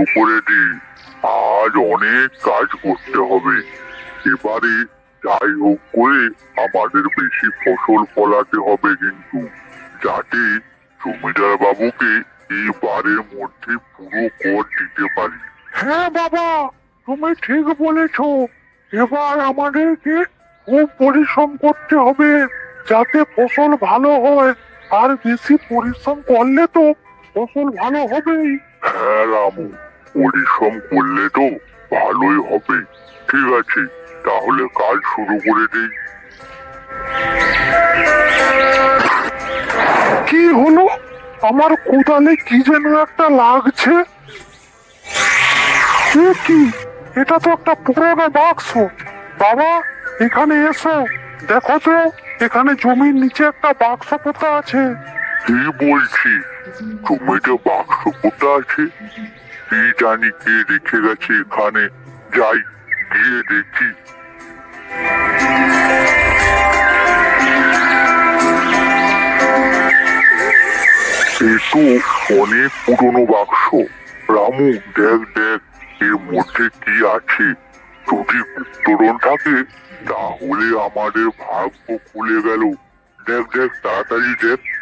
শুরু করে দি। আজ অনেক কাজ করতে হবে। এবারে যাই হোক করে আমাদের বেশি ফসল ফলাতে হবে কিন্তু যাতে জমিদার বাবুকে এই বারের মধ্যে পুরো কর দিতে পারি। হ্যাঁ বাবা তুমি ঠিক বলেছ। এবার আমাদেরকে খুব পরিশ্রম করতে হবে যাতে ফসল ভালো হয়। আর বেশি পরিশ্রম করলে তো ফসল ভালো হবেই। হ্যাঁ রামু। পরিশ্রম করলে তো ভালোই হবে। ঠিক আছে তাহলে কাজ শুরু করে দিই। কি হলো? আমার কোদালে কি যেন একটা লাগছে? কি? এটা তো একটা পুরোনো বাক্স। বাবা এখানে এসো। দেখো তো এখানে জমির নিচে একটা বাক্স পোতা আছে? কি বলছি? জমিতে বাক্স কোথা আছে? কি জানি কে রেখে গেছে এখানে। যাই, গিয়ে দেখি। এ তো অনেক পুরনো বাক্স। রামু, দেখ দেখ, এর মধ্যে কি আছে? যদি উত্তরণ থাকে তাহলে আমাদের ভাগ্য খুলে গেল। দেখ দেখ, তাড়াতাড়ি দেখ।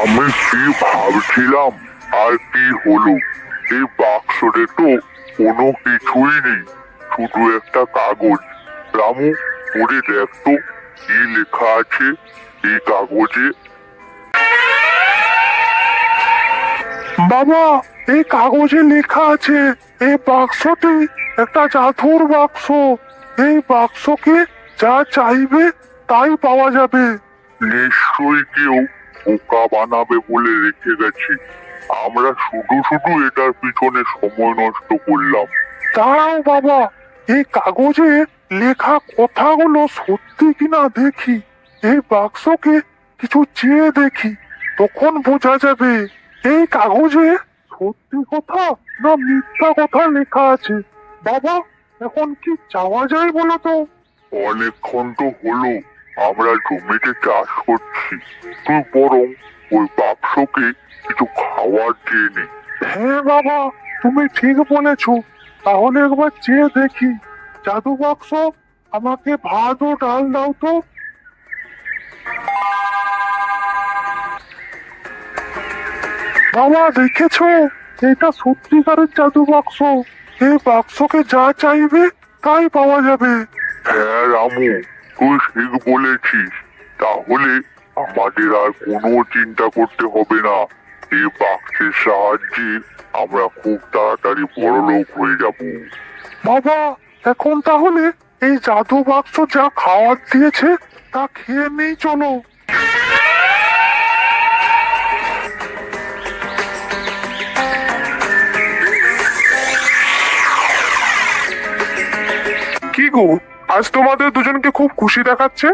আমি কি ভাবছিলাম, আর কি হলো? এই বাক্সতে তো কোনো কিছুই নেই, শুধু একটা কাগজ। রামু পড়ে দেখ কি লেখা আছে এই কাগজে? বাবা, এই কাগজে লেখা আছে, এই বাক্সটি একটা জাদুর বাক্স। এই বাক্সকে যা চাইবে তাই পাওয়া যাবে। নিশ্চয়ই কেউ বোকা বানাবে বলে রেখে গেছে। আমরা শুধু শুধু এটার পিছনে সময় নষ্ট করলাম। দাঁড়াও বাবা এই কাগজে লেখা কথাগুলো সত্যি কিনা দেখি। এই বাক্সকে কিছু চেয়ে দেখি তখন বোঝা যাবে এই কাগজে সত্যি কথা না মিথ্যা কথা লেখা আছে। বাবা এখন কি চাওয়া যায় বলো তো? অনেকক্ষণ তো হলো আমরা জমিতে চাষ করছি। তুই বরং ওই বাক্সকে কিছু খাওয়ার দিয়ে নে হ্যাঁ বাবা তুমি ঠিক বলেছ। তাহলে একবার চেয়ে দেখি। জাদু বাক্স আমাকে ভাত ও ডাল দাও তো। বাবা দেখেছ? এটা সত্যিকারের জাদু বাক্স। এই বাক্সকে যা চাইবে তাই পাওয়া যাবে। হ্যাঁ রামু। তুই ঠিক বলেছিস। তাহলে আমাদের আর কোনো চিন্তা করতে হবে না। এই বাক্সের সাহায্যে আমরা খুব তাড়াতাড়ি বড় লোক হয়ে যাব। বাবা এখন তাহলে এই জাদু বাক্স যা খাওয়ার দিয়েছে তা খেয়ে নেই চলো। কি গো? আজ তোমাদের দুজনকে খুব খুশি দেখাচ্ছে।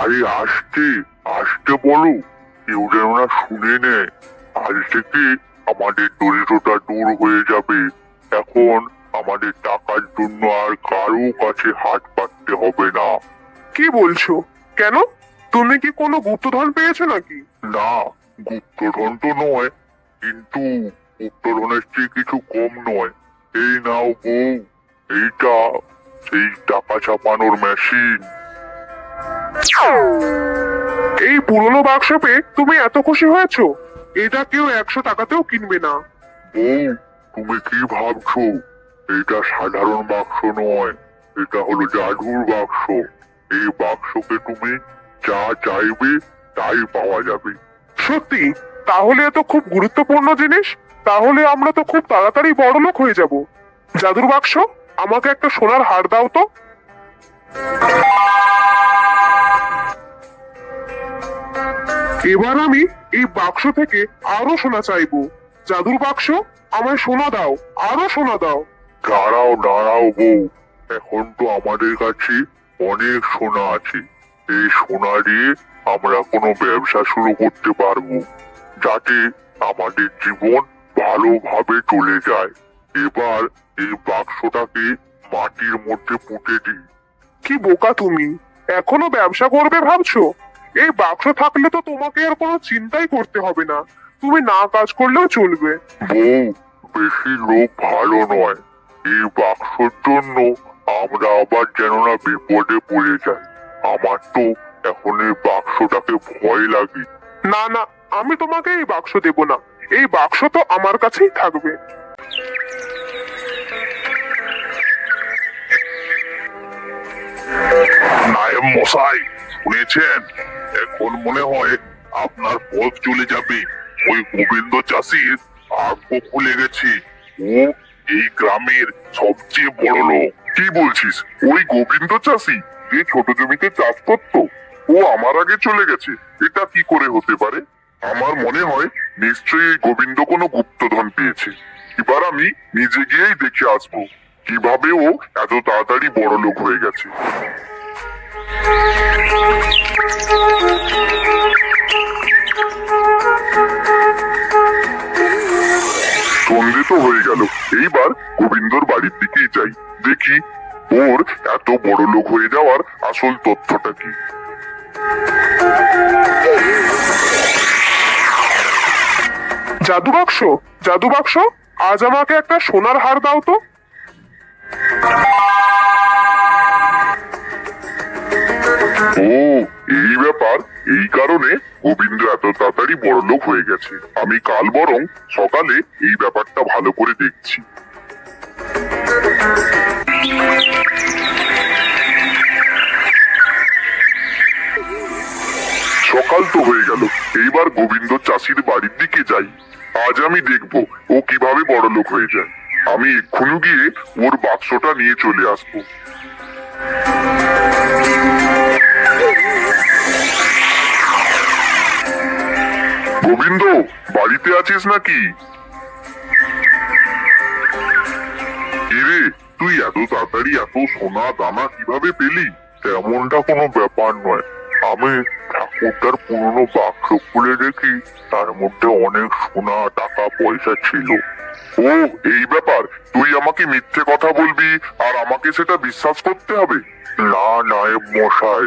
আরে আসতে আসতে বলো। কেউ যেন না শুনে নেয়। আজ থেকে আমাদের দরিদ্রতা দূর হয়ে যাবে। এখন আমাদের টাকার জন্য আর কারও কাছে হাত পাততে হবে না। কি বলছো? কেন? তুমি কি কোনো গুপ্তধন পেয়েছ নাকি? না গুপ্তধন তো নয় কিন্তু গুপ্তধনের চেয়ে কিছু কম নয়। এই নাও বউ এইটা সেই টাকা ছাপানোর মেশিন এই পুরনো বাক্স পেয়ে তুমি এত খুশি হয়েছো? এটা কেউ একশো টাকাতেও কিনবে না। বউ, তুমি কি ভাবছ? এটা সাধারণ বাক্স নয়, এটা হলো জাদুর বাক্স। এই বাক্সকে তুমি যা চাইবে তাই পাওয়া যাবে। সত্যি? তাহলে এত খুব গুরুত্বপূর্ণ জিনিস। তাহলে আমরা তো খুব তাড়াতাড়ি বড় লোক হয়ে যাব। জাদুর বাক্স? আমাকে একটা সোনার হার দাও তো। এবার আমি এই বাক্স থেকে আরও সোনা চাইব। জাদুর বাক্স, আমায় সোনা দাও, আরও সোনা দাও। দাঁড়াও দাঁড়াও বউ, এখন তো আমাদের কাছে অনেক সোনা আছে। এই সোনা দিয়ে আমরা কোনো ব্যবসা শুরু করতে পারব, যাতে আমাদের জীবন ভালোভাবে চলে যায়। এবার এই বাক্সটাকে মাটির মধ্যে পুঁতে দিই। কি বোকা তুমি? এখনও ব্যবসা করবে ভাবছ? এই বাক্স থাকলে তো তোমাকে আর কোনো চিন্তাই করতে হবে না। তুমি না কাজ করলেও চলবে। বউ বেশি লোক ভালো নয়। এই বাক্সর জন্য আমরা আবার যেন না বিপদে পড়ে যাই। আমার তো এখন এই বাক্সটাকে ভয় লাগে। না না আমি তোমাকে এই বাক্স দেব না। এই বাক্স তো আমার কাছেই থাকবে। মশাই, শুনেছেন? এখন মনে হয় আপনার পথ চলে যাবে। ওই গোবিন্দ চাষির ভাগ্য খুলে গেছে। ও এই গ্রামের সবচেয়ে বড় লোক। কি বলছিস? ওই গোবিন্দ চাষি যে ছোট জমিতে চাষ করতো, ও আমার আগে চলে গেছে। এটা কি করে হতে পারে? আমার মনে হয় নিশ্চয়ই এই গোবিন্দ কোনো গুপ্তধন পেয়েছে। এবার আমি নিজে গিয়েই দেখে আসব, কীভাবে ও এত তাড়াতাড়ি বড় লোক হয়ে গেছে। সন্ধে তো হয়ে গেল। এইবার গোবিন্দর বাড়ির দিকেই যাই। দেখি ওর এত বড় লোক হয়ে যাওয়ার আসল তথ্যটা কি। জাদু বাক্স জাদু বাক্স আজ আমাকে একটা সোনার হার দাও তো। এই কারণে গোবিন্দ এত তাড়াতাড়ি বড় লোক হয়ে গেছে। আমি কাল বরং সকালে এই ব্যাপারটা ভালো করে দেখছি। সকাল তো হয়ে গেল। এইবার গোবিন্দ চাষির বাড়ির দিকে যাই। আজ আমি দেখব ও কীভাবে বড় লোক হয়ে যায়। আমি এক্ষুনি গিয়ে ওর বাক্সটা নিয়ে চলে আসব। গোবিন্দ, বাড়িতে আছিস নাকি? তুই এত তাড়াতাড়ি এত সোনা দানা কীভাবে পেলি? তেমনটা কোনো ব্যাপার নয়। আমি ঠাকুরটার পুরনো বাক্স খুলে দেখি তার মধ্যে অনেক সোনা, টাকা, পয়সা ছিল। ও, এই ব্যাপার, তুই আমাকে মিথ্যে কথা বলবি আর আমাকে সেটা বিশ্বাস করতে হবে? না নায়েব মশাই,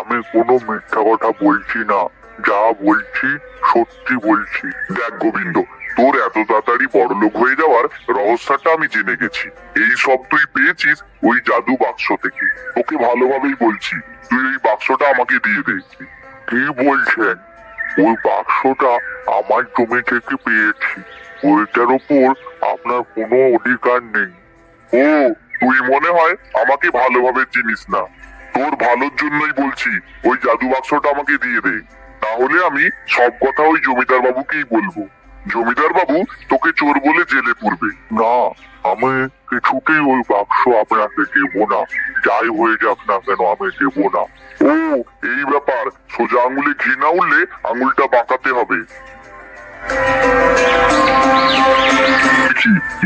আমি কোনো মিথ্যা কথা বলছি না। যা বলছি সত্যি বলছি। দেখ গোবিন্দ, তোর এত তাড়াতাড়ি বড়লোক হয়ে যাওয়ার রহস্যটা আমি জেনে গেছি। এই সব তুই পেয়েছিস ওই জাদু বাক্স থেকে। ওকে ভালোভাবেই বলছি, তুই এই বাক্সটা আমাকে দিয়ে দে। কি বলছেন ওই বাক্সটা আমার জমি থেকে পেয়েছি। ওইটার উপর আপনার কোনো অধিকার নেই। ও, তুই মনে হয় আমাকে ভালোভাবে চিনিস না। তোর ভালোর জন্যই বলছি, ওই জাদু বাক্সটা আমাকে দিয়ে দে। তাহলে আমি সব কথা ওই জমিদার বাবুকেই বলব। জমিদার বাবু তোকে চোর বলে জেলে পুরবে না আমি কিছুতেই ওই বাক্স আপনাকে দেব না। যাই হয়ে যাক না কেন আমি দেব না। ও, এই ব্যাপার। সোজা আঙুলে ঘি না উঠলে আঙুলটা বাঁকাতে হবে।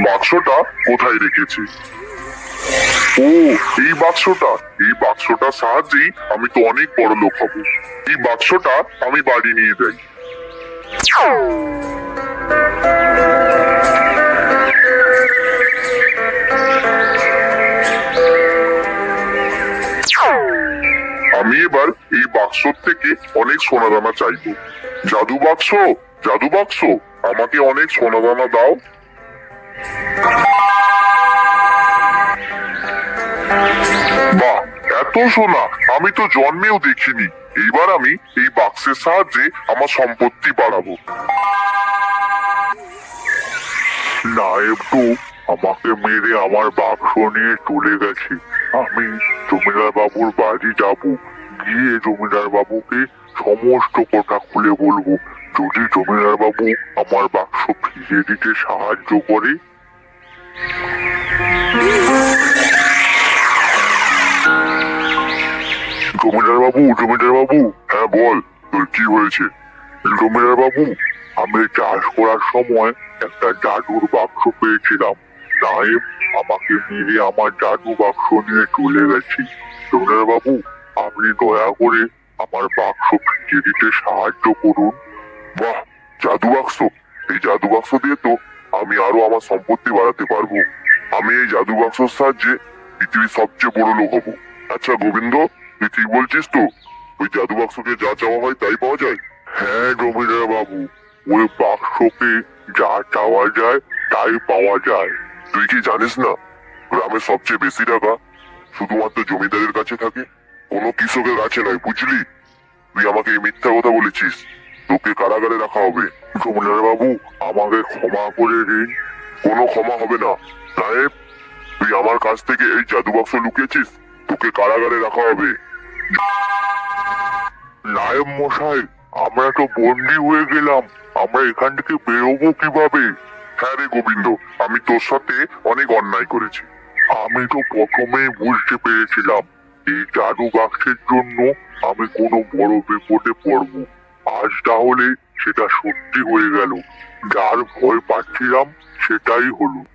বাক্সটা কোথায় রেখেছি? ও, এই বাক্সটা, এই বাক্সটার সাহায্যেই আমি তো অনেক বড় লোক হব। এই বাক্সটা আমি বাড়ি নিয়ে যাই। আমি এবার এই বাক্সর থেকে অনেক সোনাদানা চাইব। জাদু বাক্স জাদু বাক্স, আমাকে অনেক সোনাদানা দাও। বাহ এত সোনা, আমি তো জন্মেও দেখিনি। এইবার আমি এই বাক্সের সাহায্যে আমার সম্পত্তি বাড়াবো। নায়েব তো আমাকে মেরে আমার বাক্স নিয়ে চলে গেছে। আমি জমিদার বাবুর বাড়ি যাব। গিয়ে জমিদার বাবুকে সমস্ত কথা খুলে বলব। যদি জমিদার বাবু আমার বাক্স ফিরিয়ে দিতে সাহায্য করে জমিদার বাবু জমিদার বাবু হ্যাঁ বল, তোর কি হয়েছে? জমিদার বাবু, আমি চাষ করার সময় একটা জাদুর বাক্স পেয়েছিলাম। নায়েব আমাকে মেরে আমার জাদু বাক্স নিয়ে চলে গেছি। জমিদার বাবু, আপনি দয়া করে আমার বাক্স ফিরিয়ে দিতে সাহায্য করুন। বাহ, জাদু বাক্স। এই জাদু বাক্স দিয়ে তো আমি আরও আমার সম্পত্তি বাড়াতে পারব। আমি এই জাদু বাক্সের সাহায্যে পৃথিবীর সবচেয়ে বড় লোক হব। আচ্ছা গোবিন্দ তুই ঠিক বলছিস তো? ওই জাদু বাক্সকে যা চাওয়া হয় তাই পাওয়া যায়। হ্যাঁ জমিদার বাবু, ওই বাক্সকে যা চাওয়া যায় তাই পাওয়া যায়। তুই কি জানিস না গ্রামের সবচেয়ে বেশি টাকা শুধুমাত্র জমিদারের কাছে থাকে? কোনো কৃষকের কাছে নয়, বুঝলি? তুই আমাকে এই মিথ্যা কথা বলেছিস। তোকে কারাগারে রাখা হবে। জমিদার বাবু, আমাকে ক্ষমা করে দিন। কোনো ক্ষমা হবে না। সাহেব তুই আমার কাছ থেকে এই জাদু বাক্স লুকিয়েছিস? তোকে কারাগারে রাখা হবে। মশাই, আমরা তো বন্দি হয়ে গেলাম। আমরা এখান থেকে বেরোবো কীভাবে? হ্যাঁ রে গোবিন্দ, আমি তোর সাথে অনেক অন্যায় করেছি। আমি তো প্রথমেই বুঝতে পেরেছিলাম, এই জাদু বাক্সের জন্য আমি কোনো বড় বিপদে পড়ব। আজ তাহলে সেটা সত্যি হয়ে গেল। যার ভয় পাচ্ছিলাম, সেটাই হলো।